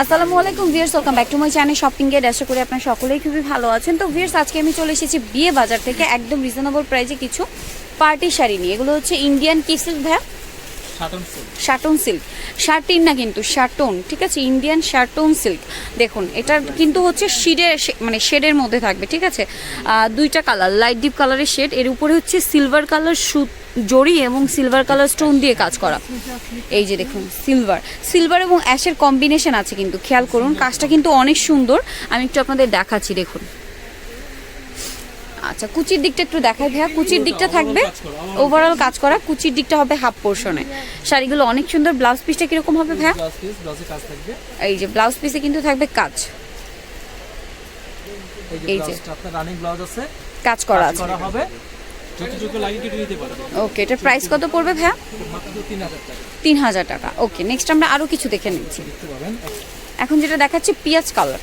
আসসালামু আলাইকুম viewers welcome back to my channel shopping gate আশা করি আপনারা সকলেই খুবই ভালো আছেন। তো ভিউয়ার্স, আজকে আমি চলে এসেছি বিয়ে বাজার থেকে একদম রিজনেবল প্রাইসে কিছু পার্টি শাড়ি নিয়ে। এগুলো হচ্ছে ইন্ডিয়ান কি সিল্ক শার্টন সিল্ক। শার্টিন না কিন্তু, শার্টন, ঠিক আছে? ইন্ডিয়ান শার্টন সিল্ক। দেখুন, এটা কিন্তু হচ্ছে শিডের মানে শেডের মধ্যে থাকবে, ঠিক আছে? দুইটা কালার লাইট ডিপ কালারের শেড এর উপরে হচ্ছে সিলভার কালার সুত জড়ি এবং সিলভার কালার স্টোন দিয়ে কাজ করা। এই যে দেখুন সিলভার সিলভার এবং অ্যাশের কম্বিনেশন আছে কিন্তু, খেয়াল করুন, কাজটা কিন্তু অনেক সুন্দর। আমি একটু আপনাদের দেখাচ্ছি, দেখুন। আচ্ছা কুচির দিকটা একটু দেখাই ভাইয়া। কুচির দিকটা থাকবে। ওভারঅল কাজ করা কুচির দিকটা হবে হাফ পোর্শনে শাড়িগুলো অনেক সুন্দর ব্লাউজ পিসটা কীরকম হবে ভাইয়া? ব্লাউজ পিস ব্লাউজে কাজ থাকবে এই যে ব্লাউজ পিসে কিন্তু থাকবে কাজ। এই যে রানিং ব্লাউজ আছে। কাজ করা আছে। করা হবে। ওকে এটার প্রাইস কত পড়বে ভাইয়া? তিন হাজার টাকা। ওকে নেক্সট আমরা আরও কিছু দেখে নিচ্ছি। এখন যেটা দেখাচ্ছি পিঁয়াজ কালার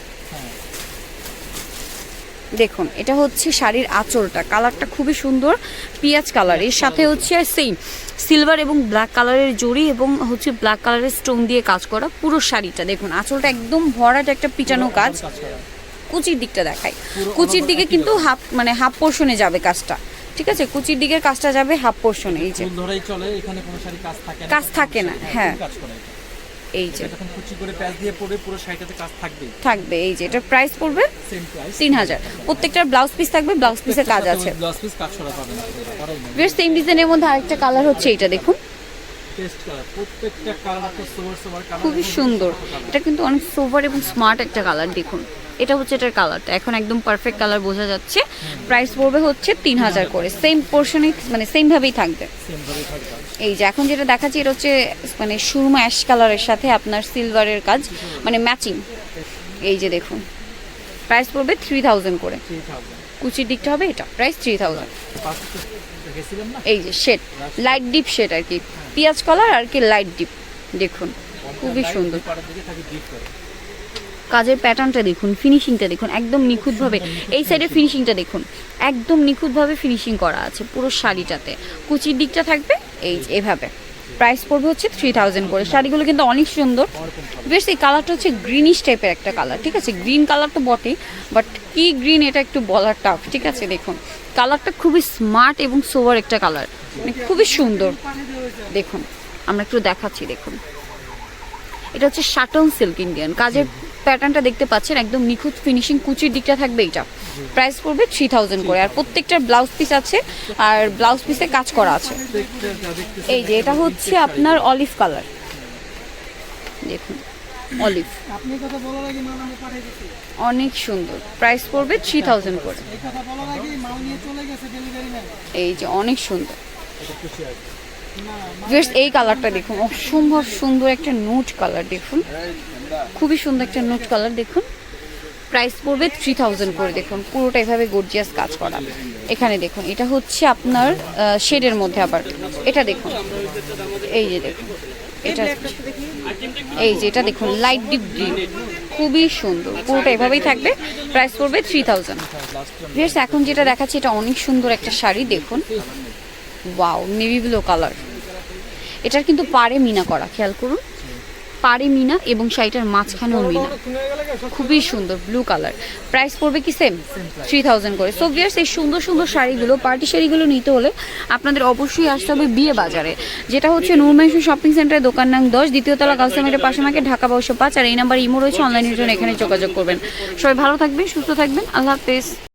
দেখুন এটা হচ্ছে শাড়ির আঁচলটা। কালারটা খুবই সুন্দর পিঁয়াজ কালারের সাথে হচ্ছে সেম সিলভার এবং ব্ল্যাক কালারের জড়ি এবং হচ্ছে ব্ল্যাক কালারের স্টোন দিয়ে কাজ করা পুরো শাড়িটা। দেখুন আঁচলটা একদম ভরাট একটা পিটানো কাজ। কুচির দিকটা দেখাই। কুচির দিকে কিন্তু হাফ মানে হাফ পোর্শনে যাবে কাজটা। ঠিক আছে? কুচির দিকের কাজটা যাবে হাফ পোর্শনে এই যে। কাজ থাকে না, হ্যাঁ। এই যে। এখন কুচি করে প্যাচ দিয়ে পরে পুরো শাড়িটাতে কাজ থাকবে থাকবে এই যে। এটা প্রাইস পড়বে সেম প্রাইস তিন হাজার প্রত্যেকটা ব্লাউজ পিস থাকবে ব্লাউজ পিসের কাজ আছে। ব্লাউজ পিস কাজ করা পাবেন বেশ সেম ডিজাইনের মধ্যে আরেকটা কালার হচ্ছে এটা দেখুন। খুবই সুন্দর। এটা কিন্তু অনেক সোভার এবং স্মার্ট একটা কালার দেখুন। এটা হচ্ছে এটার কালারটা। এখন একদম পারফেক্ট কালার বোঝা যাচ্ছে। প্রাইস পড়বে হচ্ছে তিন হাজার করে। সেম পোর্শনে মানে সেম ভাবেই থাকবে। এই যে এখন যেটা দেখাচ্ছি এটা হচ্ছে মানে সুরমা অ্যাশ কালারের সাথে আপনার সিলভারের কাজ মানে ম্যাচিং এই যে দেখুন প্রাইস পড়বে থ্রি থাউজেন্ড করে। কুচির দিকটা হবে এটা প্রাইস থ্রি থাউজেন্ড এই যে শেড লাইট ডিপ শেড আর কি। পেঁয়াজ কালার আর কি লাইট ডিপ দেখুন খুবই সুন্দর পাড়ার দিকে থাকে ডিপ করে কাজের প্যাটার্নটা দেখুন ফিনিশিংটা দেখুন, একদম নিখুঁতভাবে, এই সাইডে ফিনিশিংটা দেখুন, একদম নিখুঁতভাবে ফিনিশিং করা আছে পুরো শাড়িটাতে। কুচির দিকটা থাকবে, এই এভাবে। প্রাইস পড়বে হচ্ছে থ্রি থাউজেন্ড করে। শাড়িগুলো কিন্তু অনেক সুন্দর। বেশ, এই কালারটা হচ্ছে গ্রিনিশ টাইপের একটা কালার ঠিক আছে? গ্রিন কালার তো বটে বাট কি গ্রিন এটা একটু বলার টাফ ঠিক আছে? দেখুন কালারটা খুবই স্মার্ট এবং সোভার একটা কালার মানে খুবই সুন্দর। দেখুন, আমরা একটু দেখাচ্ছি, দেখুন। এটা হচ্ছে শাটন সিল্ক ইন্ডিয়ান কাজের প্যাটার্নটা দেখতে পাচ্ছেন, একদম নিখুঁত ফিনিশিং কুচির দিকটা থাকবে এটা প্রাইস পড়বে থ্রি থাউজেন্ড করে, আর প্রত্যেকটার ব্লাউজ পিস আছে, আর ব্লাউজ পিসে কাজ করা আছে। এই যে, এটা হচ্ছে আপনার অলিভ কালার দেখুন অলিভ অনেক সুন্দর। প্রাইস পড়বে থ্রি থাউজেন্ড করে। এই যে, অনেক সুন্দর। জাস্ট এই কালারটা দেখুন। অসম্ভব সুন্দর একটা নোট কালার দেখুন। খুবই সুন্দর একটা নোট কালার দেখুন। প্রাইস পড়বে থ্রি থাউজেন্ড করে দেখুন। পুরোটা এভাবে গর্জিয়াস কাজ করা। এখানে দেখুন এটা হচ্ছে আপনার শেডের মধ্যে আবার। এটা দেখুন এই যে দেখুন এটা এই যে এটা দেখুন লাইট ডিপ গ্রিন খুবই সুন্দর পুরোটা এভাবেই থাকবে। প্রাইস পড়বে থ্রি থাউজেন্ড ভিয়ার্স এখন যেটা দেখাচ্ছি এটা অনেক সুন্দর একটা শাড়ি দেখুন। ওয়াও নেভি ব্লু কালার এটার কিন্তু পারে মিনা করা খেয়াল করুন। পাড়ে মিনা এবং শাড়িটার মাঝখানেও মিনা খুবই সুন্দর ব্লু কালার প্রাইস পড়বে কি সেম থ্রি থাউজেন্ড করে। সো ভিয়ার্স এই সুন্দর সুন্দর শাড়িগুলো পার্টি শাড়িগুলো নিতে হলে আপনাদের অবশ্যই আসতে হবে বিয়ে বাজারে। যেটা হচ্ছে নুরমেশন শপিং সেন্টারের দোকান নাম দশ, দ্বিতীয় তলা কাস্টমারের পাশে আমাকে ঢাকা বারোশো পাঁচ, আর এই নাম্বার ইমো রয়েছে অনলাইনের জন্য এখানে যোগাযোগ করবেন। সবাই ভালো থাকবেন, সুস্থ থাকবেন। আল্লাহ হাফেজ।